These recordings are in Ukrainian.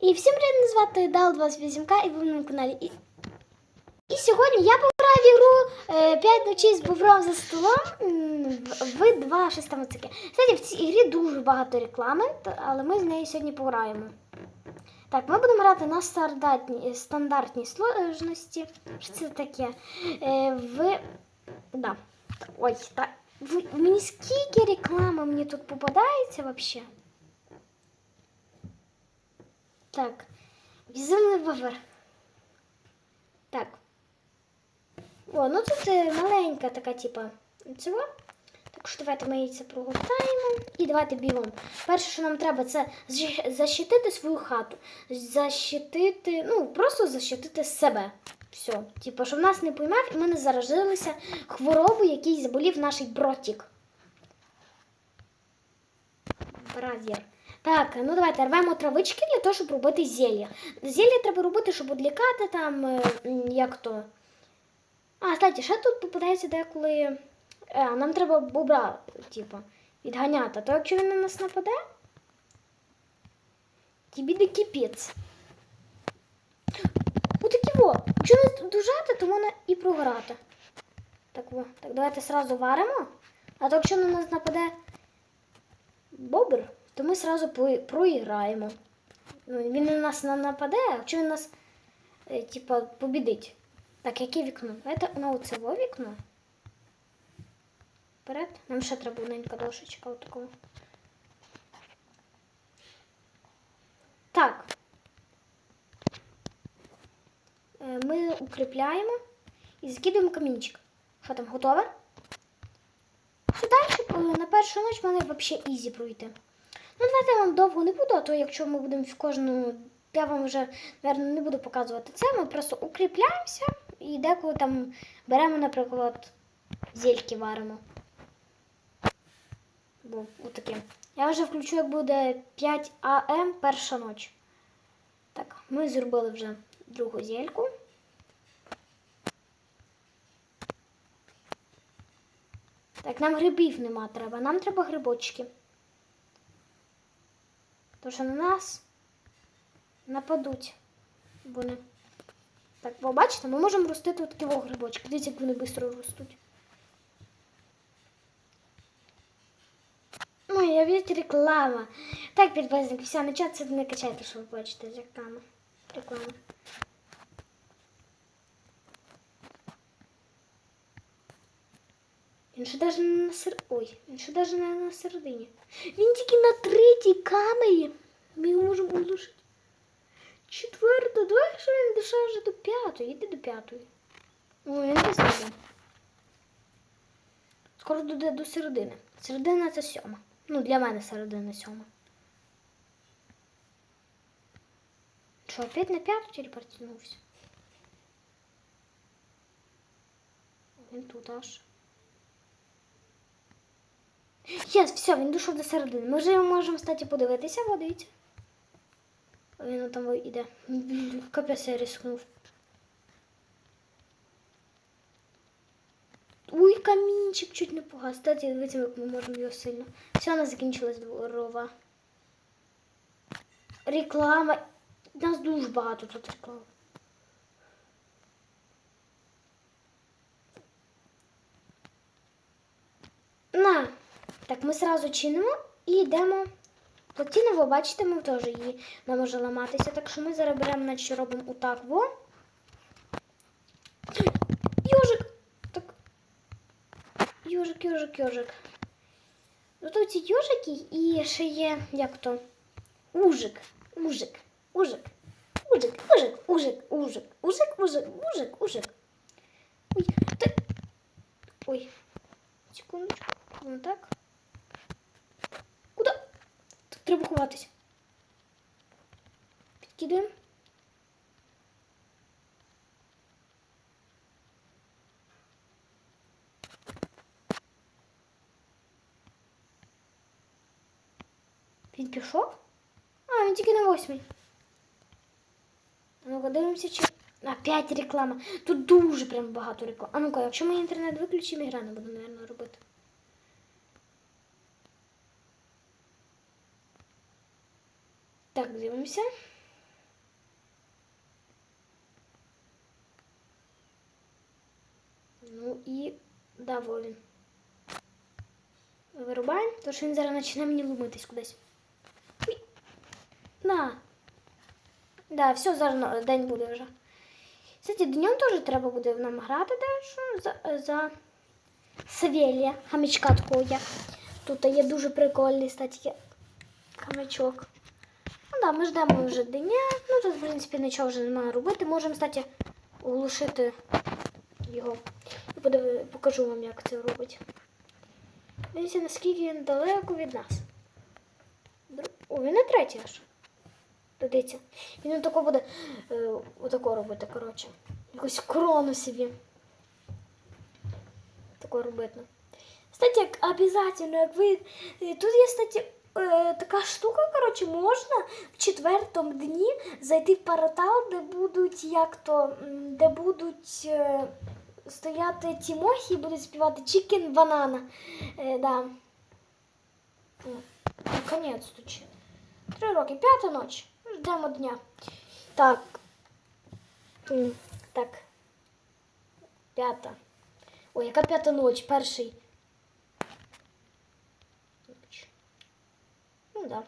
І всім привіт, звати Дал 28К і ви на моєму каналі. І, і сьогодні я пограю в ігру е, 5 ночей з бобром за столом в в 2 6 таке. Кстати, в цій ігрі дуже багато реклами, але ми з нею сьогодні пограємо. Так, ми будемо грати на стандартній, стандартній сложності. Що це таке? Е, в... Да. Ой, так. В... Мені скільки реклами мені тут попадається взагалі? Так. Візивний вавер. Так. О, ну тут е, маленька така, типа, цього. Так що давайте ми її це прогортаємо. І давайте бігом. Перше, що нам треба, це защитити свою хату. Защитити, ну, просто защитити себе. Все. Типу, щоб нас не поймав і ми не заражилися хворобою, який заболів наш бротик. Бразер. Так, ну давайте рвемо травички для того, щоб робити зілля. Зілля треба робити, щоб відлікати там, е, як то. А, кстати, ще тут попадається деколи. Е, нам треба бобра, типу, відганяти. То якщо він на нас нападе, тобі де кипець. Отакі во. Якщо нас дужати, то можна і програти. Так, во. так, давайте сразу варимо. А то якщо на нас нападе бобр, то ми сразу проіграємо. Ну, він на нас не нападе, а якщо він нас, е, типа, побідить. Так, яке вікно? Давайте на оцево вікно. Вперед. Нам ще треба одненька дошечка отакого. Так. Е, Ми укріпляємо і закидуємо камінчик. Що там, готове? Далі? Е, На першу ніч мене взагалі ізі пройти. Ну, давайте я вам довго не буду, а то якщо ми будемо в кожну. Я вам вже, мабуть, не буду показувати це. Ми просто укріпляємося і деколи там беремо, наприклад, зельки варимо. Бо отаке. Я вже включу, як буде 5 АМ перша ніч. Так, ми зробили вже другу зельку. Так, нам грибів нема треба, нам треба грибочки. Тому що на нас нападуть вони. Так, ви бачите, ми можемо ростити такі грибочки. Дивіться, як вони швидко ростуть. Ну, я бачите, реклама. Так, підписники, все, на чат це не качайте, що ви бачите, реклама. Реклама. Він ще даже не на сер... Ой, він ще даже не на середині. Він тільки на третій камері. Ми його можемо улучшити. Четверта, давай, якщо він дійшов вже до п'ятої, іди до п'ятої. Ой, він десь іде. Скоро дойде до середини. Середина це сьома. Ну, для мене середина сьома. Що, опять на п'яту телепортнувся? Він тут аж. Єс, все, він дійшов до середини. Ми вже можемо, кстати, подивитися, во, дивіться. Він там йде. Капець я рискнув. Ой, камінчик чуть не погас. Кстати, дивіться, як ми можемо його сильно. Все, нас закінчилась дворова. Реклама. Нас дуже багато тут реклам. На. Так, ми сразу чинимо і йдемо. Платіна, ви бачите, ми теж її не може ламатися. Так що ми зараз беремо, наче робимо отак, во. Йожик! Так. Йожик, йожик, йожик. Тут ці йожики і ще є як то? Ужик. Ужик. Ужик. Ужик, ужик, ужик, ужик, ужик, ужик, ужик, ужик. Ой, ти... Ой, секундочку, ну так. Треба. Підкидаємо. Він пішов? А, він тільки на восьмій. Ну-ка, дивимося, чи. Опять реклама. Тут дуже прям багато реклам. А ну-ка, якщо ми інтернет виключимо, ігра не буду, мабуть, робити. Так, дивимося. Ну и доволен. Вырубаем, потому что він зараз починає мені ломитись кудись. На. Да, все, зарано. Да не буду уже. Кстати, днем тоже треба буде нам грати дальше за за Савелія, хомячка такого. Тут я дуже прикольный кстати, хомячок. Ну да, ми ждемо вже дня. Ну тут, в принципі, нічого вже немає робити. Можемо, кстати, оголошити його. І покажу вам, як це робить. Дивіться, наскільки він далеко від нас. О, він не третій аж. Дивіться. Він отако буде е, отако робити, коротше. Якусь корону собі. Тако робити. Кстати, як обязательно, як ви. Тут є, кстати, е, така штука, коротше, можна в четвертому дні зайти в портал, де будуть як то, де будуть е, стояти тімохи і будуть співати Chicken Banana. Е, да. О, Наконець-то. Три роки, п'ята ночь. Ждемо дня. Так. Так. П'ята. Ой, яка п'ята ніч? Перший. Ніч. Ну да.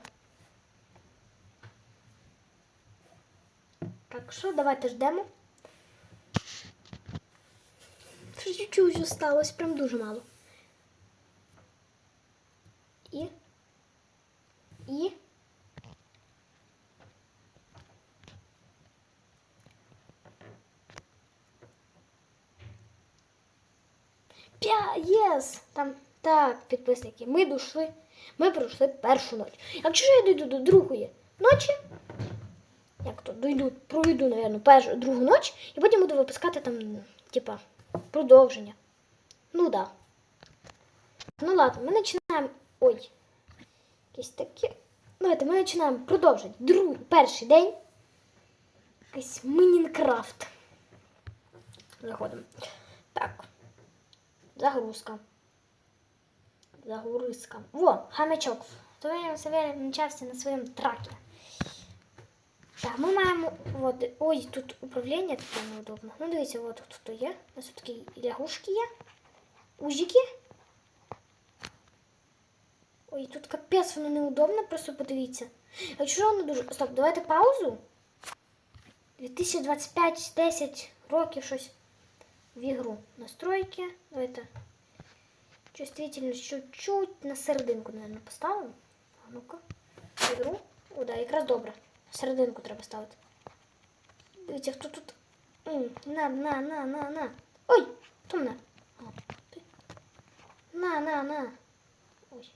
Так що, давайте ждемо. Чуть-чуть осталось, прям дуже мало. І. І. П'я, єс! Там підписники, ми дійшли, ми пройшли першу ніч. Якщо ж я дійду до другої ночі, як то дойду, пройду, напевно, першу другу ніч, і потім буду випускати там, типа, продовження. Ну да. Ну ладно, ми починаємо. Ой. Якісь такі. Давайте ми починаємо продовжити. Другий, перший день. Якийсь Мінкрафт. Заходимо. Так. Загрузка. Загрузка. Во, хамячок. Твоєму Савелі начався на своєму тракі. Так, ми маємо. От, ой, тут управління таке неудобно. Ну, дивіться, от тут є. У нас тут такі лягушки є. Ужики. Ой, тут капець воно неудобно, просто подивіться. А чого воно дуже. Стоп, давайте паузу. 2025, 10 років щось в ігру. Настройки. Давайте. Чувствительность чуть-чуть на серединку, наверное, поставимо. А ну-ка. Ігру. О, да, якраз добре. Серединку треба ставити. Дивіться, хто тут. На, на, на, на, на. Ой! Хто мене? На, на, на. Ой.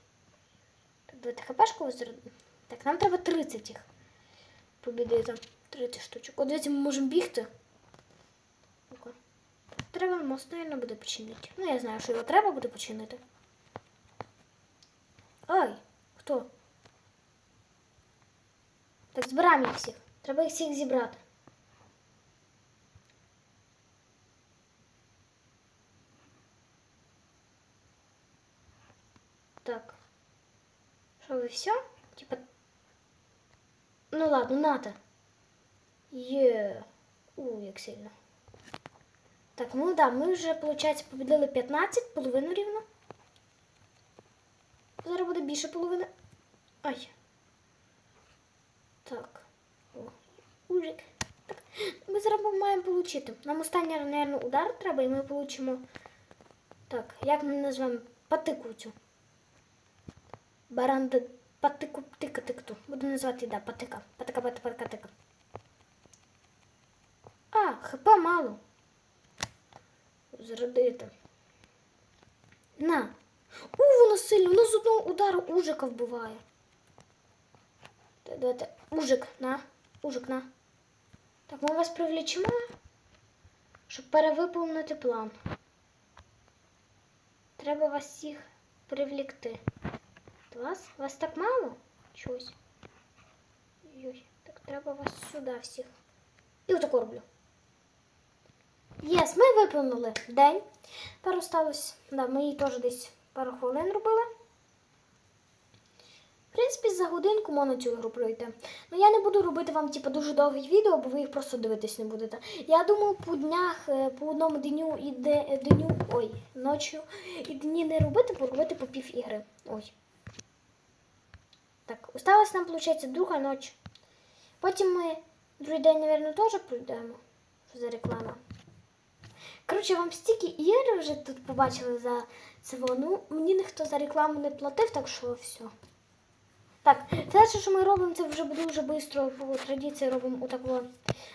Так, давайте хпшку визерну. Так, нам треба 30 їх. Побідити. 30 штучок. От дивіться, ми можемо бігти. Ну-ка. Треба мост, мабуть, буде починити. Ну, я знаю, що його треба буде починити. Ай, хто? Так, збираємо їх всіх. Треба їх всіх зібрати. Так. Що ви все? Типа. Ну ладно, надо. Є. У, як сильно. Так, ну да, ми вже, виходить, побідили 15, половину рівно. Зараз буде більше половини. Ай. Так. Ужик. Так. Ми зараз маємо отримати. Нам останній, мабуть, удар треба, і ми отримаємо. Так, як ми назвемо патику цю? Баранда патику тика тикту. Буду називати, да, патика. Патика, патика, патика, тика. А, хп мало. Зрадити. На. У, воно сильно, воно з одного удару ужика вбиває. Давайте. Ужик, на. Ужик, на. Так, ми вас привлічемо, щоб перевиповнити план. Треба вас всіх привлікти. Вас? Вас так мало? Чогось. Ой, так треба вас сюди всіх. І отако роблю. Єс, ми виповнили день. Тепер осталось, да, ми її теж десь пару хвилин робили. В принципі, за годинку можна цю ігру пройти. Ну я не буду робити вам типу, дуже довгі відео, бо ви їх просто дивитись не будете. Я думаю, по днях, е, по одному дню і дню, ой, ночі і дні не робити, бо робити по пів ігри. Ой. Так, осталась нам, виходить, друга ніч. Потім ми другий день, мабуть, теж пройдемо. Що за реклама? Коротше, вам стільки ігор вже тут побачили за це. Ну, мені ніхто за рекламу не платив, так що все. Так, перше, що ми робимо, це вже дуже швидко по традиції робимо отако.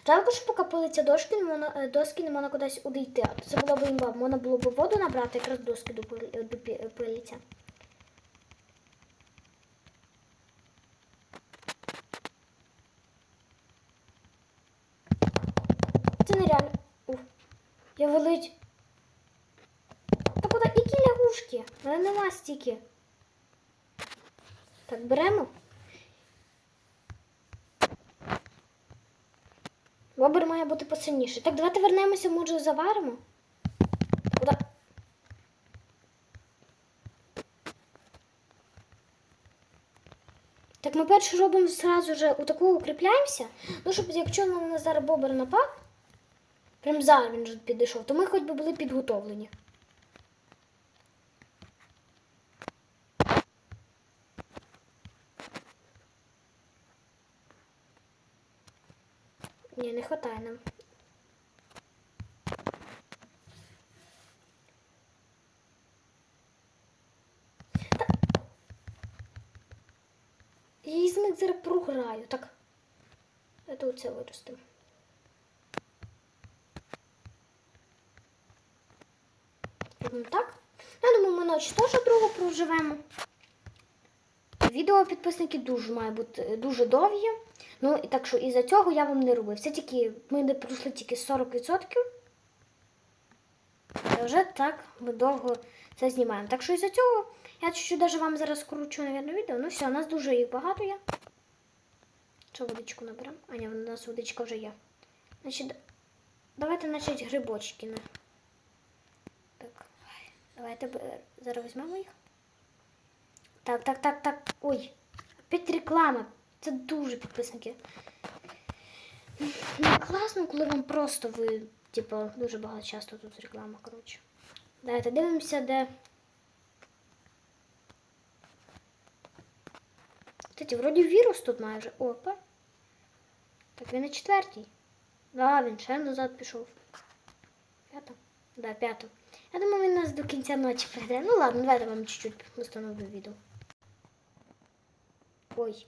Жалко, що поки пилиться дошки, е, доски не можна кудись удійти. Це було б імба. Можна було б воду набрати, якраз доски допили- допі- Це нереально. Я велич. Та куди? Які лягушки? У мене нема стільки. Так, беремо. Бобер має бути посильніший. Так, давайте вернемося, може, заваримо. Куди? Так, ми перше робимо зразу же у такого укріпляємося. Ну, щоб якщо на нас зараз бобер напав, прям зараз він підійшов, то ми хоч би були підготовлені. Ні, не хватає нам. Та- Я із них зараз програю. Так. Я тут це виростимо. Так. Я думаю, ми ночі теж другу проживемо. Відео підписники дуже має бути дуже довгі. Ну і так що із-за цього я вам не робив. Це тільки ми не пройшли тільки 40%. А вже так ми довго це знімаємо. Так що із-за цього я чуть-чуть даже вам зараз скручу, мабуть, відео. Ну все, у нас дуже їх багато є. Що водичку наберемо? А ні, у нас водичка вже є. Значить, давайте значить грибочки. Давайте зараз візьмемо їх. Так, так, так, так. Ой. Опять реклама. Це дуже підписники. Не класно, коли вам просто ви, типу, дуже багато часто тут реклама, коротше. Давайте дивимося, де. Кстати, вроді вірус тут майже. Опа. Так він на четвертій. Да, він ще назад пішов. П'ята? Да, п'яту. Я думаю, він нас до кінця ночі прийде. Ну ладно, давайте вам чуть-чуть установлю відео. Ой.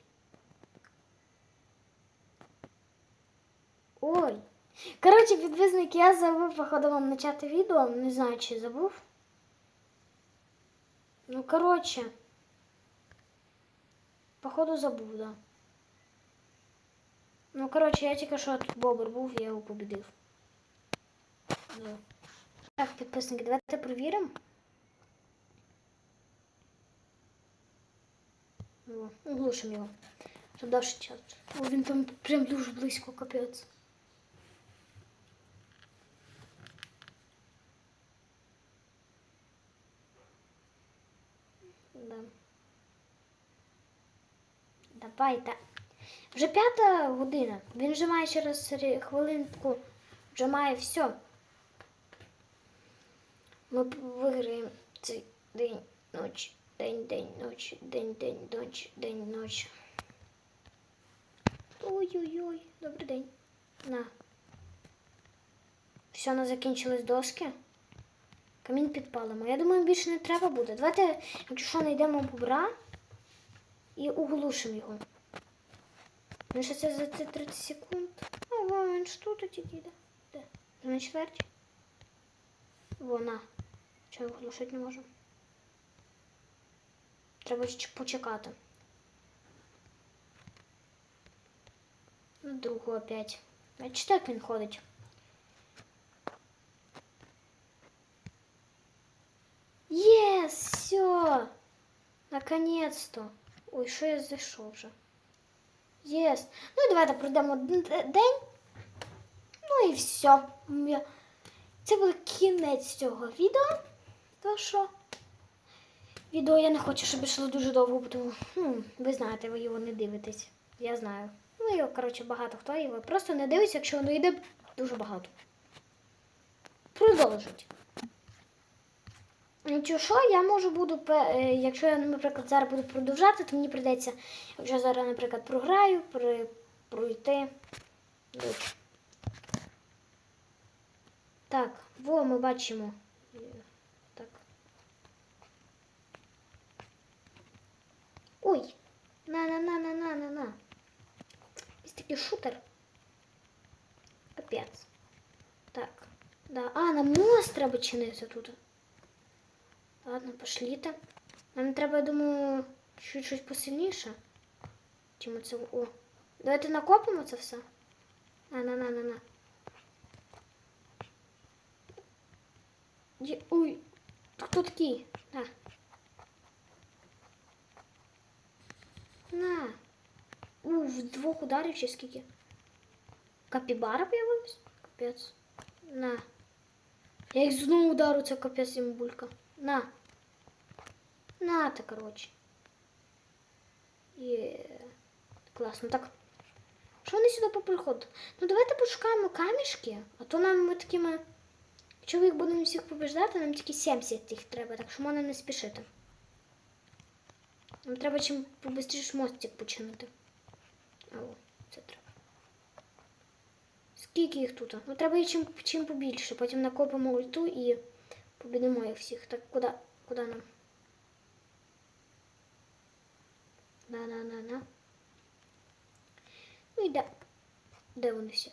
Ой. Коротше, підписник, я забув, походу, вам почати відео. Не знаю, чи забув. Ну, коротше. Походу забув, да. Ну, коротше, я тільки що тут бобер був, я його побідив. Да. Так, підписники, давайте перевіримо. О, оглушимо його. Щоб довше час. О, він там прям дуже близько, капець. Да. Давайте. Вже п'ята година. Він вже має через хвилинку. Вже має все. Ми виграємо цей день, ніч, день, день, ночі, день, день, ніч, день, ніч. Ой-ой-ой, добрий день. На. Все, на закінчились доски. Камінь підпалимо. Я думаю, більше не треба буде. Давайте, якщо що, знайдемо бобра і оглушимо його. Ну, що це за ці 30 секунд? Ого, він ж тут тільки йде. Де? На чверті? Вона. Чого оглушити не можемо? Треба почекати. На другу опять. Бачите, як він ходить? Єс, все. Наконец-то. Ой, що я зайшов вже? Єс. Ну давайте пройдемо день. Ну і все. Я- Це буде кінець цього відео. То що? Відео я не хочу, щоб йшло дуже довго, тому, ну, ви знаєте, ви його не дивитесь. Я знаю. Ну, його, коротше, багато хто його просто не дивиться, якщо воно йде дуже багато. Продовжить. Якщо що, я можу буду, е, якщо я, наприклад, зараз буду продовжати, то мені прийдеться, якщо я зараз, наприклад, програю, при, пройти. Так, во, ми бачимо. Ой! На-на-на-на-на-на-на. Ось такий шутер. Капець. Так. Да. А, нам мост треба чинити тут. Ладно, пошліте. Нам треба, я думаю, чуть щось посильніше. Чим це. О. Давайте накопимо це все. На, на, на, на, на. Є- Ой, хто такий? На. На. У, в двох ударів чи скільки? Капібара появилась? Капець. На. Я їх з одного удару, це капець їм булька. На. На ти, коротше. Є. Класно. Так. Що вони сюди поприходять? Ну давайте пошукаємо камішки, а то нам ми такими. Якщо ми їх будемо всіх побеждати, нам тільки 70 їх треба, так що можна не спішити. Нам треба чим побистріше мостик починити. А о, це треба. Скільки їх тут? Ну треба і чим, чим побільше. Потім накопимо ульту і побідемо їх всіх. Так куди, куди нам? На-на-на-на. Ну і де? Де вони всі?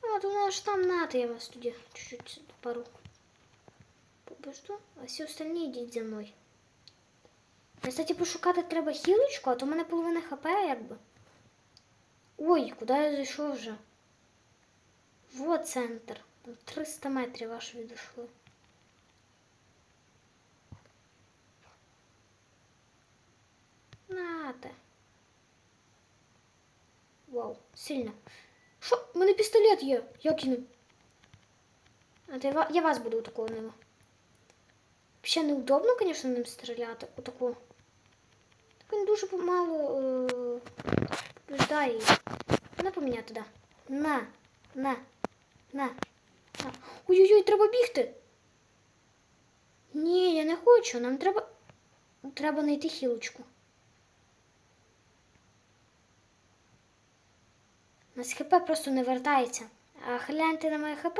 А, то аж там надо, я вас тоді чуть-чуть пару побежду. А всі остальні йдіть за мною. Кстати, пошукати треба хілочку, а то в мене половина хп якби. Ой, куди я зайшов вже? Во центр. Там 300 метрів аж відійшли. Нате. Вау, сильно. Що? У мене пістолет є. Я кину. А то я, я вас буду такого ними. Ще неудобно, звісно, ним стріляти. Отаку. Він дуже помало е- її. На поміняти, да. На, на, на. на. Ой-ой-ой, треба бігти. Ні, я не хочу. Нам треба. Треба знайти хілочку. У нас ХП просто не вертається. А гляньте на моє ХП.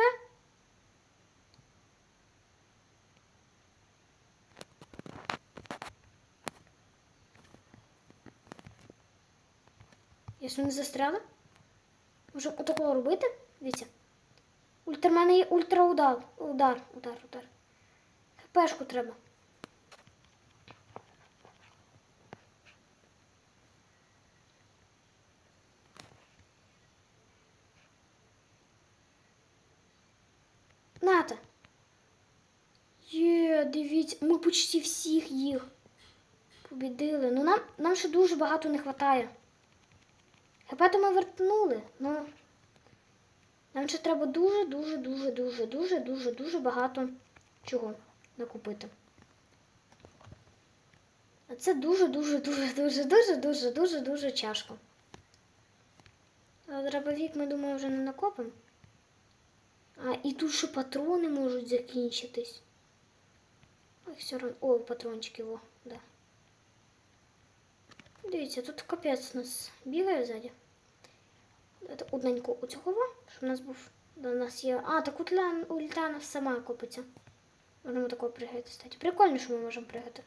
Я що не застряла? Може отакого робити? Дивіться. Ультра, мене є ультраудар. Удар, удар, удар. ХПшку треба. Ната. Є, дивіться, ми почти всіх їх побідили. Ну нам, нам ще дуже багато не вистачає. ХП то ми вертнули, ну нам ще треба дуже, дуже, дуже, дуже, дуже, дуже, дуже багато чого накупити. А це дуже, дуже, дуже, дуже, дуже, дуже, дуже, дуже тяжко. А дробовик, ми думаю, вже не накопимо. А, і тут ще патрони можуть закінчитись. Ой, все одно. О, патрончики, во. Дивіться, тут капець у нас бігає ззаді. Це одненько у цього, щоб у нас був. до нас є. А, так у Літана сама копиться. Можемо такого пригати, кстати. Прикольно, що ми можемо пригати.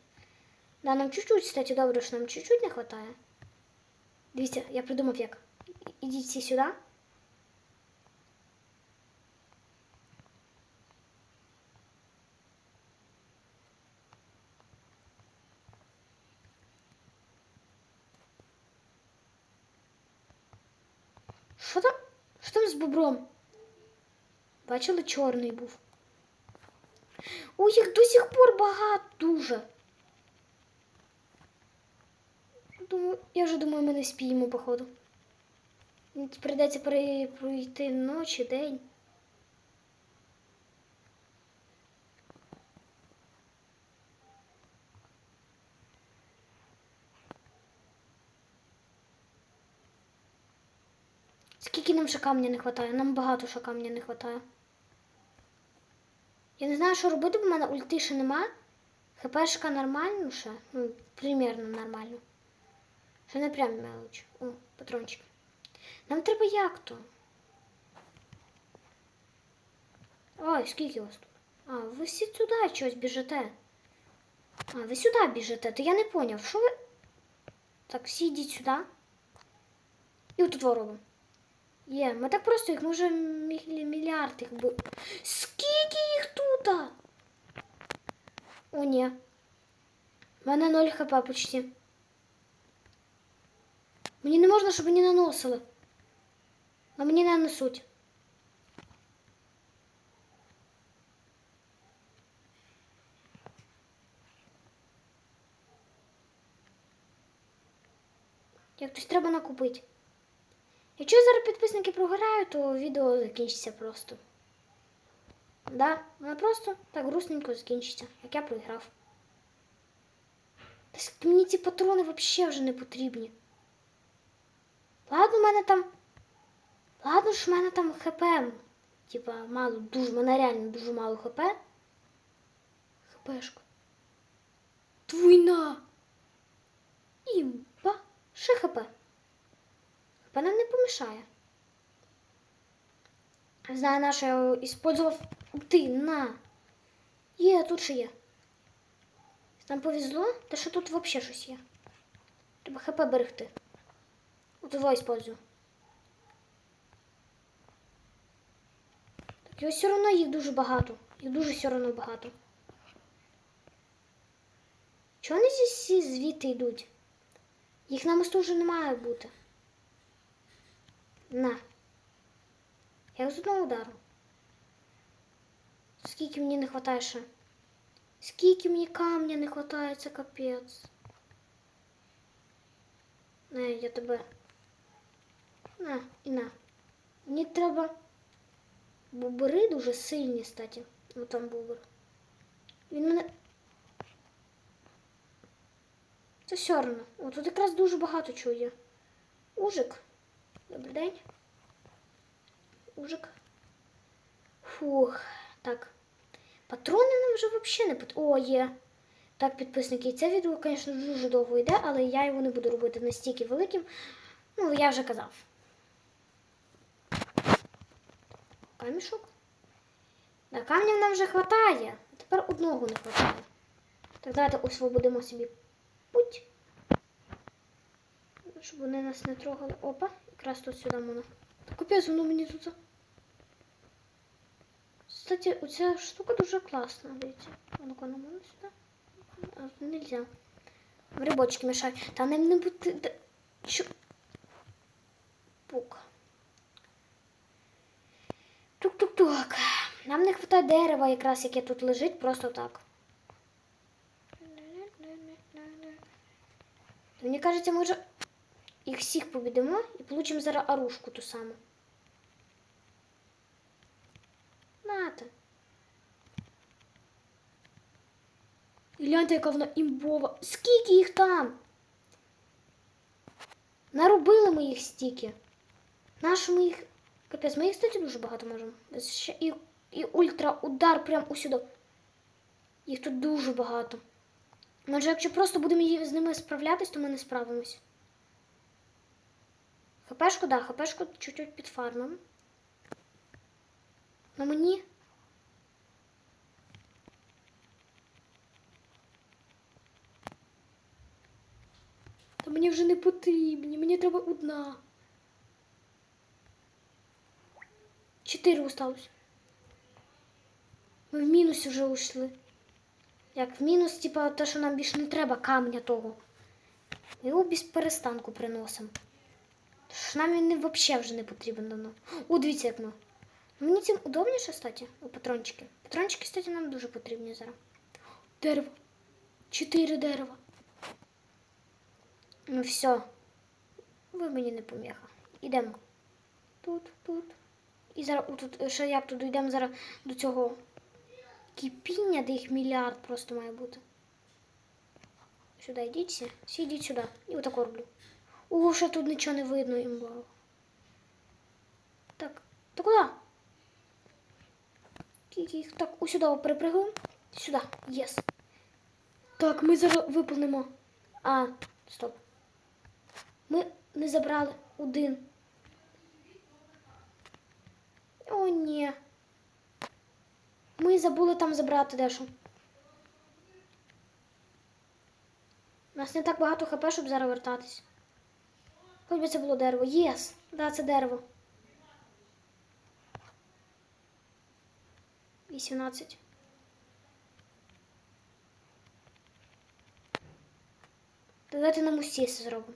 Да, нам чуть-чуть, кстати, добре, що нам чуть-чуть не вистачає. Дивіться, я придумав як. Ідіть сюди. Що там? Що там з бобром? Бачили, чорний був. У їх до сих пор багато дуже. Думаю, я вже думаю, ми не спіємо, походу. Прийдеться пройти ночі, день. Скільки нам ще камня не вистачає? Нам багато ще камня не вистачає. Я не знаю, що робити, бо в мене ульти ще нема. ХПшка нормально ще. Ну, примерно нормально. Ще не прям мелоч. О, патрончик. Нам треба як то? Ой, скільки вас тут? А, ви всі туди чогось біжите. А, ви сюди біжите, то я не поняв, що ви. Так, всі йдіть сюди. І отут робимо. Є, ми так просто їх може мі- мільярд їх би. Скільки їх тут? О, ні. У мене 0 хп почти. Мені не можна, щоб мені наносили. А мені не несуть. Як хтось треба накупити. Якщо зараз підписники програють, то відео закінчиться просто. Да, воно просто так грустненько закінчиться, як я проіграв. Та мені ці патрони взагалі вже не потрібні. Ладно, в мене там. Ладно ж, в мене там ХП. Типа, мало, дуже, в мене реально дуже мало ХП. ХПшка. Двойна. Імба. Ще ХП. Нам не помішає. Знаю, на що я использував. Ти, на. Є, тут ще є. Нам повезло, та що тут взагалі щось є. Треба ХП берегти. От його использую. Так, ось все одно їх дуже багато. Їх дуже все одно багато. Чого вони зі звідти йдуть? Їх на мосту вже не має бути. На. Я з одного удару. Скільки мені не вистачає ще? Скільки мені камня не вистачає, це капець. На, я тебе. На, і на. Мені треба. Бобри дуже сильні, статі. Ну там бобр. Він мене. Це все одно. О, тут якраз дуже багато чого є. Ужик. Добрий день. Ужик. Фух. Так. Патрони нам вже взагалі не потрібні. О, є. Так, підписники, це відео, звісно, дуже довго йде, але я його не буду робити настільки великим. Ну, я вже казав. Камішок. Да, камня нам вже вистачає. Тепер одного не вистачає. Так, давайте освободимо собі путь. Щоб вони нас не трогали. Опа, якраз тут сюди можна. Та капець, воно мені тут. Кстати, оця штука дуже класна, дивіться. Ну-ка, ну можна сюди? А, нельзя. Грибочки мешають. Та не, не буде. Чо? Пук. Тук-тук-тук. Нам не вистачає дерева, якраз яке тут лежить, просто так. Мені кажеться, ми вже їх всіх побідемо і получимо зараз оружку ту саму. Нате. І гляньте, яка вона імбова. Скільки їх там? Наробили ми їх стільки. Нашу ми їх. Капець, ми їх, кстати, дуже багато можемо. Ще і, і ультра удар прям усюди. Їх тут дуже багато. Може, якщо просто будемо з ними справлятись, то ми не справимось. ХПшку, да, ХПшку чуть-чуть підфармимо. На мені. Та мені вже не потрібні, мені треба одна. Чотири осталось. Ми в мінус вже ушли. Як в мінус, типа те, що нам більше не треба камня того. Ми його без перестанку приносимо. Що нам він взагалі вже не потрібен давно. О, дивіться, як ми. Мені цим удобніше, кстати, у патрончики. Патрончики, кстати, нам дуже потрібні зараз. Дерево. Чотири дерева. Ну все. Ви мені не поміха. Ідемо. Тут, тут. І зараз тут ще як тут йдемо зараз до цього кипіння, де їх мільярд просто має бути. Сюди йдіть йдіть сюди. І отако роблю. О, ще тут нічого не видно імбав. Ти куди? Кі-кі. Так, ось сюди перепригуємо. Сюди. Єс. Так, ми зараз виповнимо. А, стоп. Ми не забрали один. О, ні. Ми забули там забрати дещо. У нас не так багато хп, щоб зараз вертатись. Хоч би це було дерево. Єс! Да, це дерево. 18. Давайте на мусті це зробимо.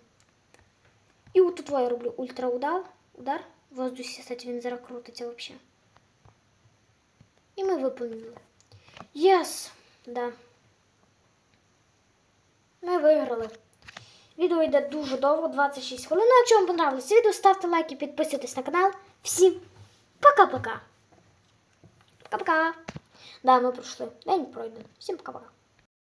І от тут я роблю ультраудар. Удар. В воздусі, кстати, він зараз крутиться взагалі. І ми виповнили. Єс! Да. Ми виграли. Відео йде дуже довго, 26 хвилин. Ну, якщо вам понравилось відео, ставте лайки, підписуйтесь на канал. Всім пока-пока. Пока-пока. Да, ми пройшли. День пройде. Всім пока-пока.